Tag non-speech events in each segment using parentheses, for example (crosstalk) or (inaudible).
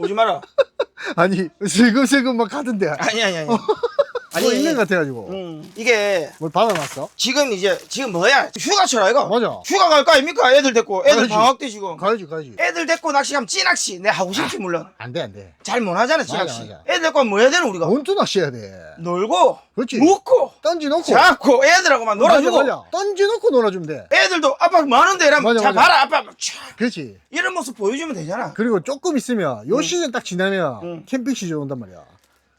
오지 마라. 아니 슬금슬금 막 가던데 아니 아니 아니. 아니 뭐 있는 것 같아가지고 음, 이게 뭘 받아놨어? 지금 이제 지금 뭐야? 휴가철 아 이거. 맞아 휴가 갈 거 아닙니까? 애들 데리고 애들 가야지. 방학 때 지금. 가야지 가야지 애들 데리고 낚시 가면 찌낚시. 내가 하고 싶지 물론. 안돼 안돼 잘 못 하잖아 맞아, 찌낚시. 맞아. 애들 데리고 가면 뭐 해야 되는 우리가? 원투 낚시해야 돼 놀고 그렇지 먹고 던지놓고 잡고 애들하고만 놀아주고 맞아, 맞아. 던지놓고 놀아주면 돼 애들도 아빠 많은데 이러면 맞아, 자 맞아. 봐라 아빠 막 촤. 그렇지 이런 모습 보여주면 되잖아. 그리고 조금 있으면 요 시즌 딱 지나면 응. 캠핑 시즌 온단 말이야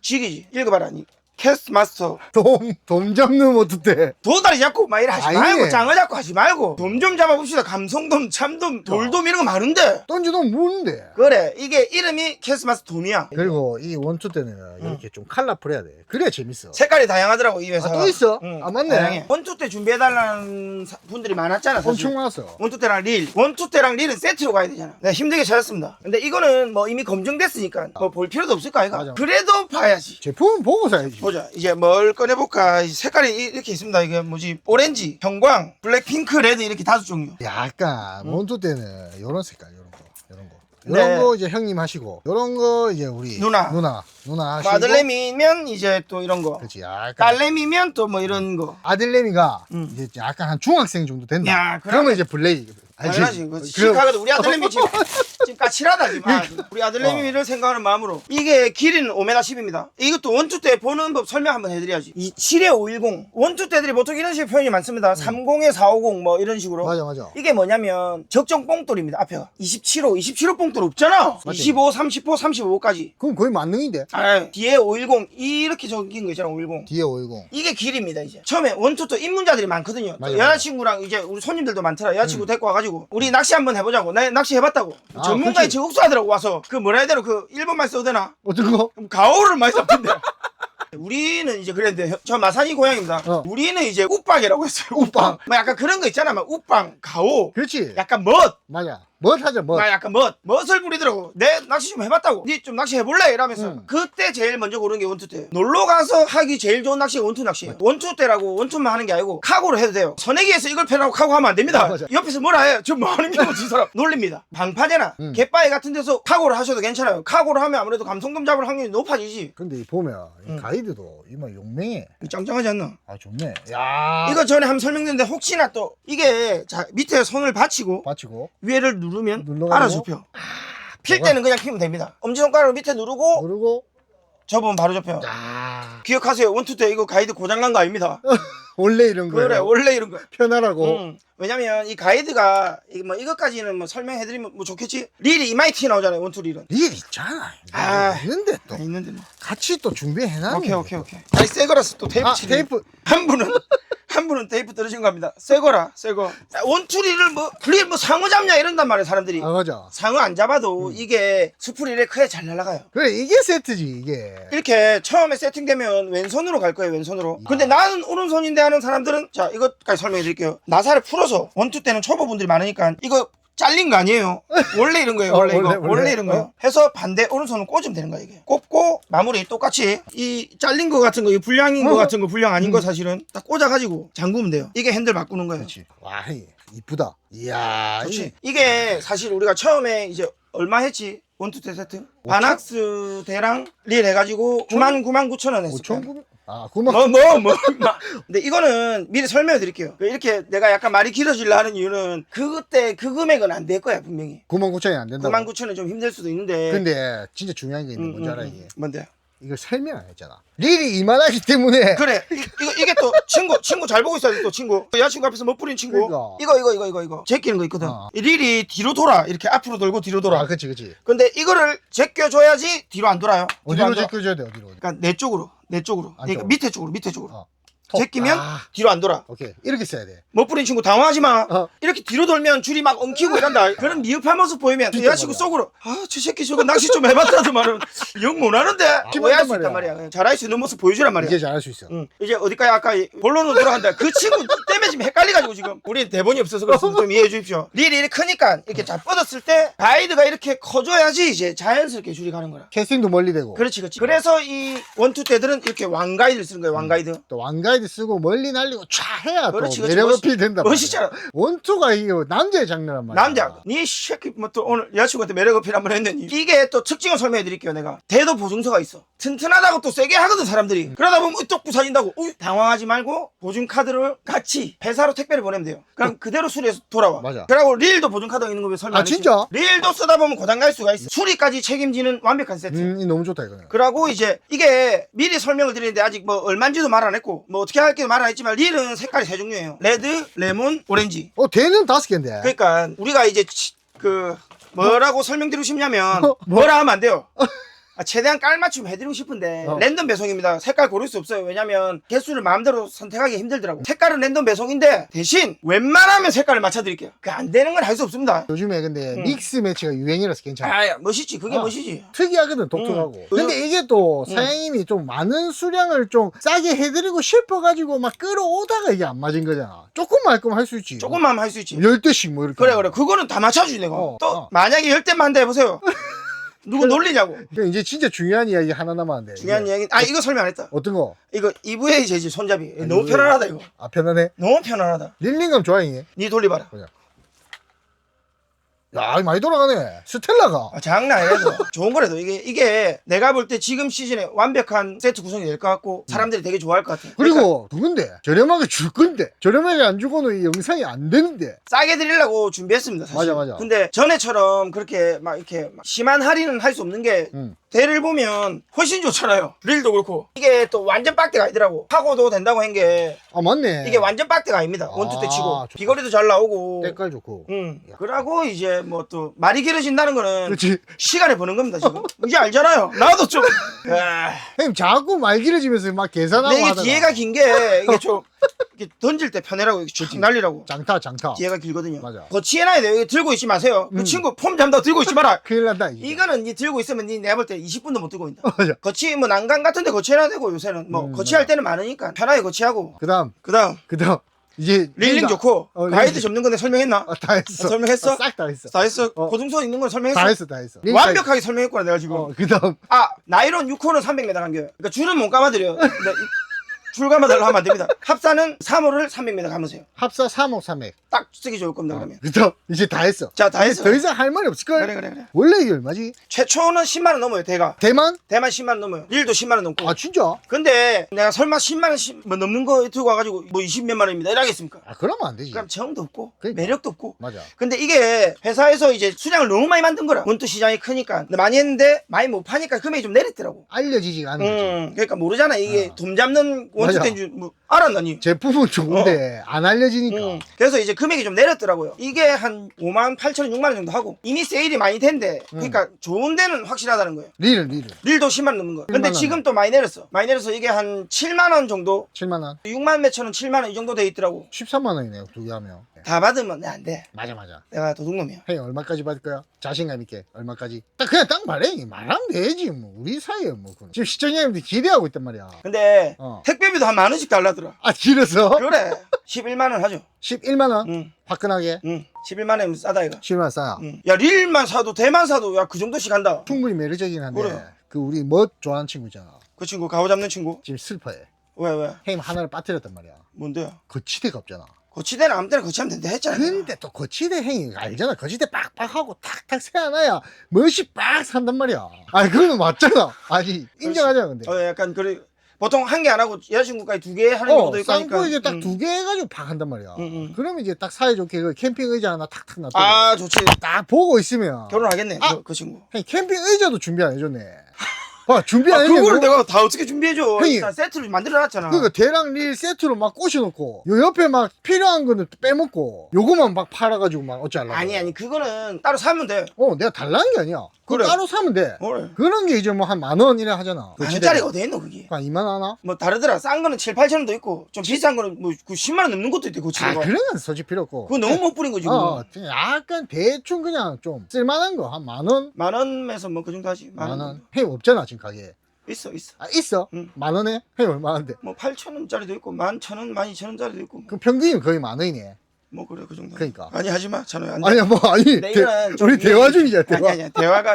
지기지. 읽어봐라. 니. 캐스트 마스터. 돔, 돔 잡는 모드 때 도다리 잡고 막 이래 하지 아니. 말고 장어 잡고 하지 말고 돔 좀 잡아봅시다. 감성돔, 참돔, 돌돔 이런 거 많은데. 던지놓으면 무는데 그래 이게 이름이 캐스트 마스터 돔이야. 그리고 이 원투 때는 이렇게 좀 컬러풀해야 돼 그래야 재밌어 색깔이 다양하더라고 이 회사가. 아, 또 있어? 응, 아, 맞네. 다양해. 원투 때 준비해달라는 사- 분들이 많았잖아. 사실. 엄청 많았어 원투 때랑 릴, 원투 때랑 릴은 세트로 가야 되잖아. 내가 힘들게 찾았습니다. 근데 이거는 뭐 이미 검증됐으니까 뭐 볼 필요도 없을 거 아이가. 맞아. 그래도 봐야지. 제품은 보고 사야지 보자. 이제 뭘 꺼내볼까. 이 색깔이 이- 이렇게 있습니다. 이게 뭐지? 오렌지, 형광, 블랙, 핑크, 레드 이렇게 다섯 종류. 약간 원투 때는 요런 색깔 요런 거 요런 거 네. 요런 거 이제 형님 하시고 요런 거 이제 우리 누나. 누나 누나 하시고 뭐 아들내미면 이제 또 이런 거. 그렇지 약간 딸내미면 또 뭐 이런 거. 아들내미가 음. 이제 약간 한 중학생 정도 된다 야, 그러면 이제 블레이 알지? 당연하지. 그 그럼- 시카고도 우리 아들내미 지금, (laughs) 지금 까칠하다 지금. 아, 우리 아들내미를 생각하는 마음으로. 이게 길이는 5m 10입니다. 이것도 원투 때 보는 법 설명 한번 해드려야지. 이 7에 510. 원투 때들이 보통 이런 식의 표현이 많습니다. 30에 450 뭐 이런 식으로. 맞아 맞아 이게 뭐냐면 적정 뽕돌입니다. 앞에가 27호, 27호 뽕돌 없잖아. 맞지. 25, 30호, 35호까지. 그럼 거의 만능인데 아, 뒤에 510 이렇게 적힌 거 있잖아. 510. 뒤에 510 이게 길입니다 이제 처음에 원투 또 입문자들이 많거든요 맞아, 음. 여자친구랑 이제 우리 손님들도 많더라 여자친구 데리고 와가지고 우리 낚시 한번 해보자고. 나 낚시 해봤다고. 아, 전문가의 그치. 제국수하더라고 와서. 그 뭐라 해야 되나? 그 일본말 써도 되나? 어떤 거? 그럼 가오를 많이 썼던데. (laughs) 우리는 이제 그랬는데 혀- 저 마산이 고향입니다. 어. 우리는 이제 우빵이라고 했어요 우빵. 뭐 약간 그런 거 있잖아 막 우빵 가오. 그렇지. 약간 멋. 맞아 뭐 하자 뭐. 나 약간 멋 멋을 부리더라고. 내 낚시 좀 해봤다고. 니 좀 낚시 해볼래? 이러면서 응. 그때 제일 먼저 고른 게 원투 때. 놀러 가서 하기 제일 좋은 낚시가 원투 낚시. 원투 때라고 원투만 하는 게 아니고 카고로 해도 돼요. 선내기에서 이걸 펴라고 카고 하면 안 됩니다. 아. 옆에서 뭐라 해저 뭐 하는 게 뭐지 이 사람 (laughs) 놀립니다. 방파제나 응. 갯바위 같은 데서 카고를 하셔도 괜찮아요. 카고를 하면 아무래도 감성돔 잡을 확률이 높아지지. 근데 이 보면 이 응. 가이드도 이만 용맹해. 짱짱하지 않나? 아 좋네. 야. 이거 전에 한번 설명드렸는데 혹시나 또 이게 자 밑에 손을 받치고 받치고. 위에를 누르면 눌러가지고? 알아서 펴. 필 때는 그냥 피면 됩니다. 엄지손가락으로 밑에 누르고 그리고 접으면 바로 접혀요. 야 기억하세요. 원투 때 이거 가이드 고장난 거 아닙니다. (laughs) 원래 이런 거예요 그래 원래 이런 거. 편하라고 음. 왜냐면 이 가이드가 이 뭐 이것까지는 뭐 설명해드리면 뭐 좋겠지. 릴이 이마이 티 나오잖아요. 원투 릴은. 일 있잖아 아. 있는데 또 아, 있는데 뭐. 같이 또 준비해놔 오케이 오케이 오케이. 아니 새 거라서 또 테이프 아. 테이프 (laughs) 한 분은 한 분은 테이프 떨어진 겁니다. 새 거라 새 거. 원투 릴을 뭐릴뭐 상어 잡냐 이런단 말이에요 사람들이. 아 맞아 상어 안 잡아도 이게 스프릴에 크게 잘 날아가요. 그래 이게 세트지 이게 이렇게 처음에 세팅되면 왼손으로 갈 거예요 왼손으로 근데 나는 오른손인데 하는 사람들은 자 이것까지 설명해 드릴게요 나사를 풀어서 원투 때는 초보분들이 많으니까 이거 잘린 거 아니에요. 원래 이런 거예요. 어, 원래 이거. 원래, 원래, 원래. 이런 거예요. 어. 해서 반대 오른손을 꽂으면 되는 거야 이게. 꽂고 마무리 똑같이. 이 잘린 거 같은 거 이 불량인 거 어. 같은 거 불량 아닌 거 음. 사실은 딱 꽂아가지고 잠그면 돼요. 이게 핸들 바꾸는 거예요. 그렇지. 와 이- 이쁘다. 이야 좋지? 이게 사실 우리가 처음에 이제 얼마 했지? 원투 때 세트? 바낙스 대랑 릴 해가지고 9만 9만 9천 원 했을 거야 5,900? 아 그만 뭐, 뭐, 뭐. (laughs) 막. 근데 이거는 미리 설명해 드릴게요. 이렇게 내가 약간 말이 길어지려 하는 이유는 그때 그 금액은 안 될 거야, 분명히. 9만 9천이 안 된다고 9만 9천은 좀 힘들 수도 있는데. 근데 진짜 중요한 게 음, 있는데 뭔지 음, 알아 음. 이게 뭔데? 이걸 설명 안 했잖아 릴이 이만하기 때문에 그래. 이, 이거, 이게 또 친구, 친구 잘 보고 있어야 돼, 또 친구. 여자친구 앞에서 못 부린 친구. 그러니까. 이거, 이거, 이거, 이거, 이거. 제끼는 거 있거든. 어. 이 릴이 뒤로 돌아. 이렇게 앞으로 돌고 뒤로 돌아. 아 그치 그치 근데 이거를 제껴줘야지 뒤로 안 돌아요. 뒤로 어디로 안 돌아. 제껴줘야 돼 어디로 그러니까 내 쪽으로, 내 쪽으로. 그러니까 안쪽으로. 밑에 쪽으로, 밑에 쪽으로. 어. 제끼면 아, 뒤로 안 돌아. 오케이 이렇게 써야 돼못 부린 친구 당황하지 마. 어. 이렇게 뒤로 돌면 줄이 막 엉키고 이런다. (laughs) 그런 미흡한 모습 보이면 진짜 여자친구 말이야. 속으로 아, 저 새끼 저거 낚시 좀 해봤다더만은 (laughs) 영 못하는데 오해할 수 있단 말이야. 잘할 수 있는 모습 보여주란 말이야. 이제 잘할 수 있어 응. 이제 어디까지 아까 이 본론으로 돌아간다. 그 친구 때문에 지금 헷갈려가지고 지금 우리 대본이 없어서 그렇습니다. 좀 이해해 주십시오. 릴이 이렇게 크니까 이렇게 잘 뻗었을 때 가이드가 이렇게 커져야지 이제 자연스럽게 줄이 가는 거야. 캐스팅도 멀리 되고 그렇지, 그렇지. 그래서 이 원투 때들은 이렇게 왕가이드를 쓰는 거예요. 왕가이드. 또 왕가이드 사이드 쓰고 멀리 날리고 촤 해야 또 그렇지, 그렇지. 매력 멋있- 어필 된다. 멋있잖아. 원투가 이게 남자의 장르란 말이야. 남자, 니 새끼 뭐 또 오늘 여자친구한테 매력 어필 한번 했느니 이게 또 특징을 설명해 드릴게요 내가 대도 보증서가 있어 튼튼하다고 또 세게 하거든 사람들이 그러다 보면 또 부사진다고 어이, 당황하지 말고 보증카드를 같이 회사로 택배를 보내면 돼요 그럼 그대로 수리해서 돌아와 맞아. 그리고 릴도 보증카드가 있는 거왜 설명 아, 했지? 진짜? 릴도 쓰다 보면 고장 갈 수가 있어 수리까지 책임지는 완벽한 세트 음, 이 너무 좋다 이거는. 그러고 이제 이게 미리 설명을 드리는데 아직 뭐 얼마인지도 말 안 했고 뭐 어떻게 할지도 말안 했지만 릴은 색깔이 세 종류예요 레드, 레몬, 오렌지 어, 대는 다섯 개인데. 그러니까 우리가 이제 치- 그 뭐라고 설명드리고 싶냐면 어, 뭐? 뭐라 하면 안 돼요. (laughs) 아, 최대한 깔맞춤 해드리고 싶은데 어. 랜덤 배송입니다. 색깔 고를 수 없어요. 왜냐면 개수를 마음대로 선택하기 힘들더라고. 색깔은 랜덤 배송인데 대신 웬만하면 색깔을 맞춰드릴게요. 그 안 되는 건 할 수 없습니다. 요즘에 근데 음. 믹스 매치가 유행이라서 괜찮아. 아, 멋있지. 그게 아. 멋이지. 특이하거든 독특하고 음. 근데 이게 또 음. 사장님이 좀 많은 수량을 좀 싸게 해드리고 싶어가지고 막 끌어오다가 이게 안 맞은 거잖아 조금 말끔 할수 있지 조금만 할 수 있지. 열 대씩 뭐 이렇게 그래 그래. 그거는 다 맞춰주지 내가. 어, 또 어. 만약에 열 대만 한다 해보세요. (laughs) 누구 놀리냐고. 이제 진짜 중요한 이야기 하나 남았는데 중요한 이게 이야기. 아 이거 설명 안 했다. 어떤 거? 이거 EVA 재질 손잡이. 너무 EVA. 편안하다 이거. 아 편하네 너무 편안하다. 릴링감 좋아 이게 니 돌려봐라. 야 많이 돌아가네 스텔라가 아, 장난 아니라서 (laughs) 좋은 거라도 이게 이게 내가 볼 때 지금 시즌에 완벽한 세트 구성이 될 것 같고 사람들이 되게 좋아할 것 같아. 그러니까 그리고 누군데 저렴하게 줄 건데 저렴하게 안 주고는 이 영상이 안 되는데 싸게 드리려고 준비했습니다. 사실. 맞아, 맞아. 근데 전에처럼 그렇게 막 이렇게 막 심한 할인은 할 수 없는 게 음. 대를 보면 훨씬 좋잖아요. 릴도 그렇고 이게 또 완전 빡대가 아니더라고. 하고도 된다고 한 게 아 맞네 이게 완전 빡대가 아닙니다. 원투 때 아, 치고 좋다. 비거리도 잘 나오고. 때깔 좋고 응. 그러고 이제 뭐 또 말이 길어진다는 거는 그렇지 시간에 버는 겁니다 지금. 이제 알잖아요. 나도 좀. 아. (laughs) 형님 자꾸 말 길어지면서 막 계산하고 근데 이게 하다가 뒤에가 긴 게 이게 좀 이렇게 던질 때 편해라고 이렇게 쭉 날리라고 장타 장타 뒤에가 길거든요. 맞아. 거치해놔야 돼요. 이거 들고 있지 마세요. 그 음. 친구 폼 잡다 들고 있지 마라. (laughs) 큰일 난다 이게. 이거는 니 들고 있으면 니 내가 볼 때 20분도 못 들고 있다. (laughs) 맞아 거치 뭐 난간 같은데 거치해놔야 되고 요새는 뭐 음, 거치할. 때는 많으니까 편하게 거치하고 그다음 그다음 그다음 이제 릴링 좋고 어, 가이드 릴링. 접는 건데 설명했나? 아, 다 했어. 아, 설명했어? 싹 다 했어. 다 했어. 어. 고등선 있는 건 설명했어. 다 했어, 다 했어. 완벽하게 설명했구나 내가 지금. 어, 그다음 아 나이론 6호는 300m 간겨요. 그러니까 줄은 못 감아드려요. (laughs) 근데 이- 줄 감아달라고 하면 안 됩니다. 합사는 3호를 300m 감으세요. 합사 3호 3액. 딱 쓰기 좋을 겁니다 그러면. 그다음 이제 다 했어. 자 다 했어. 더 이상 할 말이 없을 걸. 그래 그래 그래. 원래 이게 얼마지? 최초는 10만 원 넘어요 대가. 대만? 대만 10만 원 넘어요. 릴도 10만 원 넘고. 아 진짜? 근데 내가 설마 10만 원 시- 뭐 넘는 거 들고 와가지고 뭐 20몇만 원입니다 이러겠습니까? 아 그러면 안 되지. 그럼 정도 없고 그러니까. 매력도 없고. 맞아. 근데 이게 회사에서 이제 수량을 너무 많이 만든 거라. 원투 시장이 크니까 근데 많이 했는데 많이 못 파니까 금액이 좀 내렸더라고. 알려지지가 않은 거지. 음, 그러니까 모르잖아 이게 어. 돈 잡는 원투 맞아. 때인 줄뭐 알았나니? 제품은 좋은데 안 알려지니까. 음, 그래서 이제 금액이 좀 내렸더라고요. 이게 한 5만 8천 원, 6만 원 정도 하고 이미 세일이 많이 된데 음. 그러니까 좋은 데는 확실하다는 거예요. 릴은 릴은 릴도 10만 원 넘는 거. 근데 10만 원. 지금 또 많이 내렸어. 많이 내려서 이게 한 7만 원 정도, 7만 원. 6만 몇천 원, 7만 원 이 정도 돼 있더라고. 13만 원이네요. 두 개 하면. 다 받으면 내안 돼. 맞아 맞아. 내가 도둑놈이야. 형 얼마까지 받을 거야? 자신감 있게 얼마까지? 딱 그냥 딱 말해. 말하면 되지 뭐. 우리 사이에 뭐. 그건. 지금 시청자님들 기대하고 있단 말이야. 근데 어. 택배비도 한 만 원씩 달라더라. 아 길어서? 그래. 11만 원 하죠. 11만 원? 응, 화끈하게? 응. 11만 원이면 싸다 이거. 10만 원 싸. 응. 야 릴만 사도 대만 사도 야 그 정도씩 한다. 충분히 매력적이긴 한데 그래. 그 우리 멋 좋아하는 친구 있잖아. 그 친구 가오 잡는 친구. 지금 슬퍼해. 왜 왜? 형님 하나를 빠뜨렸단 말이야. 뭔데요? 거치대가 없잖아. 거치대는 아무 때나 거치하면 된다 했잖아. 근데 또 거치대 형이 알잖아. 거치대 빡빡하고 탁탁 세워놔야 멋이 빡 산단 말이야. 아니 그거는 맞잖아. 아니 인정하자 근데. 어 약간 그래 보통 한 개 안 하고 여자친구까지 두 개 하는 어, 경우도 있고 하니까. 쌍꺼 이제 딱 음. 두개 해가지고 팍 한단 말이야. 응, 응. 그러면 이제 딱 사이좋게 그 캠핑 의자 하나 탁탁 놔두고 아 좋지. 딱 보고 있으면 결혼하겠네. 아! 그, 그 친구. 캠핑 의자도 준비 안 해줬네. 아 준비 안 아, 해줬네. 그거를 내가 다 어떻게 준비해줘? 형님. 일단 세트를 만들어놨잖아. 그러니까 대랑 릴 세트로 막 꽂혀놓고 요 옆에 막 필요한 거는 빼먹고 요거만 막 팔아가지고 막 어찌하려고 아니 아니 그거는 따로 사면 돼. 어 내가 달라는 게 아니야 그거 그래. 따로 사면 돼 그래. 그런 게 이제 뭐 한 만 원이라 하잖아 만 원짜리가 어디 있노 그게? 한 2만 원 하나? 뭐 다르더라. 싼 거는 7, 8천 원도 있고 좀 비싼 거는 뭐 10만 원 넘는 것도 있대 그 아 친구가. 그런 건 솔직히 필요 없고 그거 너무 못 뿌린 거지. 어, 그거. 어, 그냥 약간 대충 그냥 좀 쓸만한 거 한 만 원? 만 원에서 뭐 그 정도 하지. 만, 만 원. 원? 해 없잖아 지금 가게에 있어 있어. 아 있어? 응. 만 원에? 해 얼마인데? 뭐 8천 원짜리도 있고 만천 원, 만 이천 원짜리도 있고. 뭐. 그 평균이 거의 만 원이네 뭐 그래 그 정도. 그러니까. 아니 하지 마 찬호야. 안 돼. 아니야 뭐 아니 대, 좀 우리 이- 대화 중이잖아 대화 아니 아니야 대화가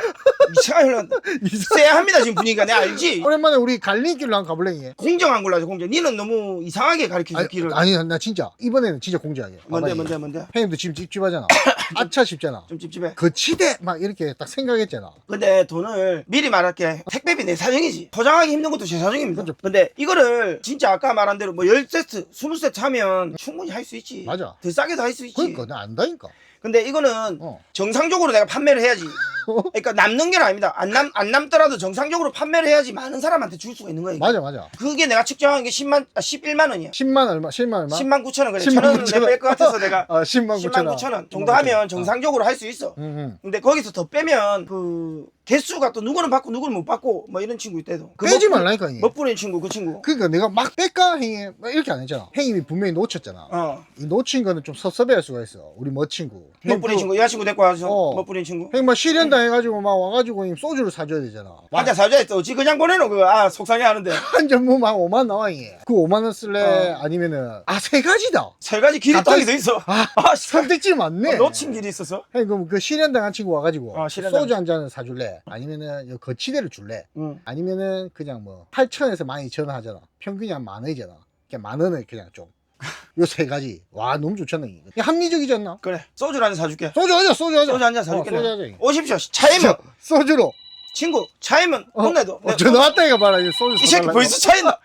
미쳐가. (laughs) 이상- 쎄합니다 지금 분위기가 내가 알지. 오랜만에 우리 갈림길로 한번 가볼래 이 공정한 걸로 하자 공정. 니는 너무 이상하게 가르치는 아니, 길을. 아니 나 진짜 이번에는 진짜 공개하게 뭔데 뭔데. 뭔데. 형님도 지금 찝찝하잖아 (coughs) 아차 싶잖아 좀 찝찝해. 거치대 막 이렇게 딱 생각했잖아 근데 돈을 미리 말할게. 택배비 내 사정이지. 포장하기 힘든 것도 제 사정입니다. 그죠. 근데 이거를 진짜 아까 말한 대로 뭐 10세트, 20세트 하면 충분히 할 수 있지. 맞아. 더 싸게 도할수 있지. 그러니까 나 안다니까 근데 이거는 어. 정상적으로 내가 판매를 해야지. (laughs) 그러니까 남는 게 아닙니다. 안, 남, 안 남더라도 정상적으로 판매를 해야지 많은 사람한테 줄 수가 있는 거예요. 맞아 맞아 그게 내가 측정한 게 10만, 아, 11만 원이야. 10만 얼마 10만 얼마 10만 9천 원. 그래. 10만 천 원은 9천 원. 내뺄것 같아서 내가 (laughs) 아 10만 9천 10만 원 9천 원 정도 하면 어. 정상적으로 할 수 있어. 응, 응. 근데 거기서 더 빼면 그 개수가 또 누구는 받고 누구는 못 받고 뭐 이런 친구 있대도. 그 빼지 못- 말라니까 못 뿌린 친구 그 친구. 그러니까 내가 막 뺄까 형이 막 이렇게 안 했잖아 형님이 분명히 놓쳤잖아 어. 이 놓친 거는 좀 섭섭해할 수가 있어 우리 멋 친구 못 뿌린 친구 여자친구 데리고 와서 어. 못 뿌린 친구. 형막 실현 당해가지고 막 와가지고 형 소주를 사줘야 되잖아 한잔 사줘야. 어찌 그냥 보내노 그거. 아 속상해 하는데. (laughs) 한 전무 막 5만 나와 이게 그 5만 원 쓸래 어. 아니면은 아 세 가지다 세 가지 길이 또 갑자기- 하게 돼 있어. 아 아, 씨. 선택지 많네 놓친 길이 있었어? 형님 그럼 그 실현 당한 친구 와가지고 어, 실현 당한 소주 한 잔을 사줄래 아니면은 이 거치대를 줄래 응. 아니면은 그냥 뭐 8천에서 12,000원 하잖아 평균이 한 만 원이잖아 그냥 만 원을 그냥 좀 (laughs) 요 세 가지 와 너무 좋잖아 이거 이게 합리적이지 않나 그래. 소주를 한잔 사줄게. 소주 하자 소주 하자 소주 한잔 사줄게. 어, 소주. 하자 이거. 오십시오. 차이면 소주로 친구 차이면 어, 혼내도. 어, 저 나왔다 이거 봐라 이거 소주 이 새끼 사달라고. 벌써 차이나.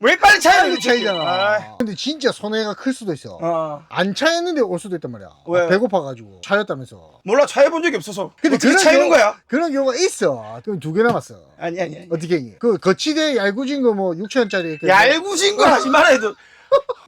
왜 빨리 차이나? 차이 차이잖아 아, 근데 진짜 손해가 클 수도 있어 어. 안 차였는데 올 수도 있단 말이야 왜? 아, 배고파가지고 차였다면서 몰라 차해 본 적이 없어서. 근데 어떻게 그런 차이는 경우- 거야? 그런 경우가 있어 그럼 두 개 남았어 아니 아니 아니. 어떻게 해? 그 거치대 얇구진 거뭐 6천원짜리 얄궂은 거 하지 말아 해도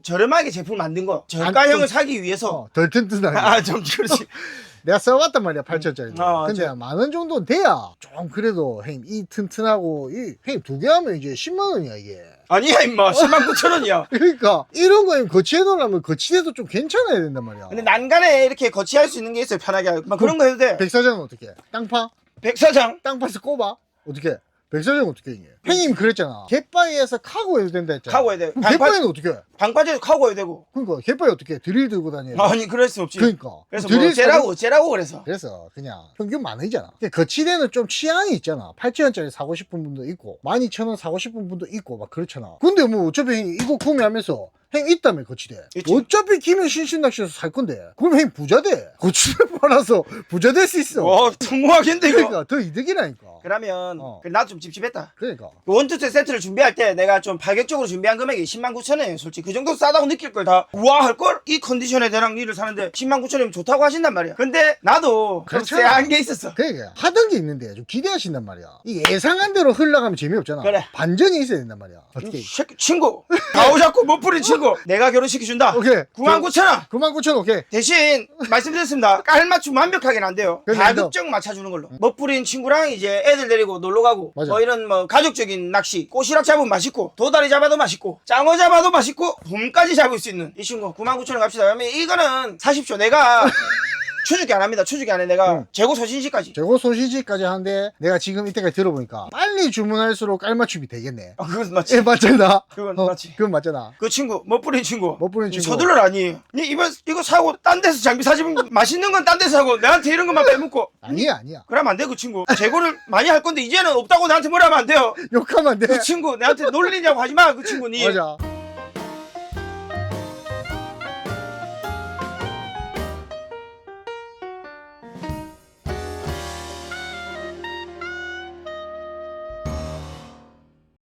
저렴하게 제품 만든 거 저가형을 사기 위해서. 어, 덜 튼튼하게. 아 좀 그렇지. (laughs) 내가 써봤단 말이야 8천원짜리 어, 근데 만 원 정도는 돼야 좀 그래도 형님 이 튼튼하고 이 형님 두 개 하면 이제 10만 원이야 이게. 아니야 임마. (laughs) 10만 9천 원이야. 그러니까 이런 거에 거치해 놓으려면 거치대도 좀 괜찮아야 된단 말이야. 근데 난간에 이렇게 거치할 수 있는 게 있어요 편하게. 막 그런 거 해도 돼. 백사장은 어떻게 해? 땅파? 백사장? 땅파스 꼽아? 어떻게 해? 백사장은 어떻게 해? 형님 그랬잖아 갯바위에서 카고 해도 된다 했잖아 카고 해야 돼 그럼 방파, 갯바위는 어떻게 해? 방파제도 카고 해야 되고 그러니까 갯바위 어떻게 해? 드릴 들고 다녀야 돼 아니 그럴 수 없지 그러니까 그래서 드릴 뭐 사고- 어째라고 그래서 그래서 그냥 평균 만 원이잖아. 그러니까 거치대는 좀 취향이 있잖아. 8천원짜리 사고 싶은 분도 있고, 12,000원 사고 싶은 분도 있고, 막 그렇잖아. 근데 뭐 어차피 이거 구매하면서 형 있다며 거치대. 있지. 어차피 김해 신신낚시에서 살 건데. 그럼 형 부자 돼. 거치대 (laughs) 팔아서 부자 될 수 있어. 와 통무하겠는데 이거 그러니까 더 이득이라니까. 그러면 어. 나도 좀 찝찝했다 그러니까. 그 원투세 세트를 준비할 때 내가 좀 파격적으로 준비한 금액이 10만 9천 원이에요 솔직히 그 정도 싸다고 느낄 걸 다 우와 할걸? 이 컨디션에 대랑 니를 사는데 10만 9천 원이면 좋다고 하신단 말이야 근데 나도 좀 그렇잖아. 쎄한 게 있었어 그러니까 하던 게 있는데 좀 기대하신단 말이야. 이 예상한 대로 흘러가면 재미없잖아. 그래. 반전이 있어야 된단 말이야. 어떻게? 이 새끼 친구 가오 잡고 못 부린 친구 내가 결혼시켜준다. 오케이. 9만 9천 원 9만 9천 오케이. 대신 말씀드렸습니다. (laughs) 깔맞춤 완벽하게는 안 돼요. 그래, 가급적 맞춰주는 걸로. 멋부린 친구랑 이제 애들 데리고 놀러 가고 맞아. 뭐 이런 뭐 가족적인 낚시 꼬시락 잡으면 맛있고 도다리 잡아도 맛있고 짱어 잡아도 맛있고 봄까지 잡을 수 있는 이 친구. 9만 9천 원 갑시다. 그러면 이거는 사십시오 내가 (laughs) 추주기 안 합니다 추주기 안해 내가 응. 재고 소신시까지 재고 소시지까지 하는데 내가 지금 이때까지 들어보니까 빨리 주문할수록 깔맞춤이 되겠네. 아 그건 맞지 예 맞잖아. 그건 어, 맞지 그건 맞잖아. 그 친구 멋부린 친구 멋부린 친구. 서둘러라니 니 이번 이거 사고 딴 데서 장비 사주면 맛있는 건 딴 데서 사고 나한테 이런 것만 빼먹고 아니야 아니야. 그러면 안돼 그 친구 재고를 많이 할 건데 이제는 없다고 나한테 뭐라 하면 안 돼요 욕하면 안 돼. 그 친구 내한테 놀리냐고 하지 마 그 친구 니 맞아.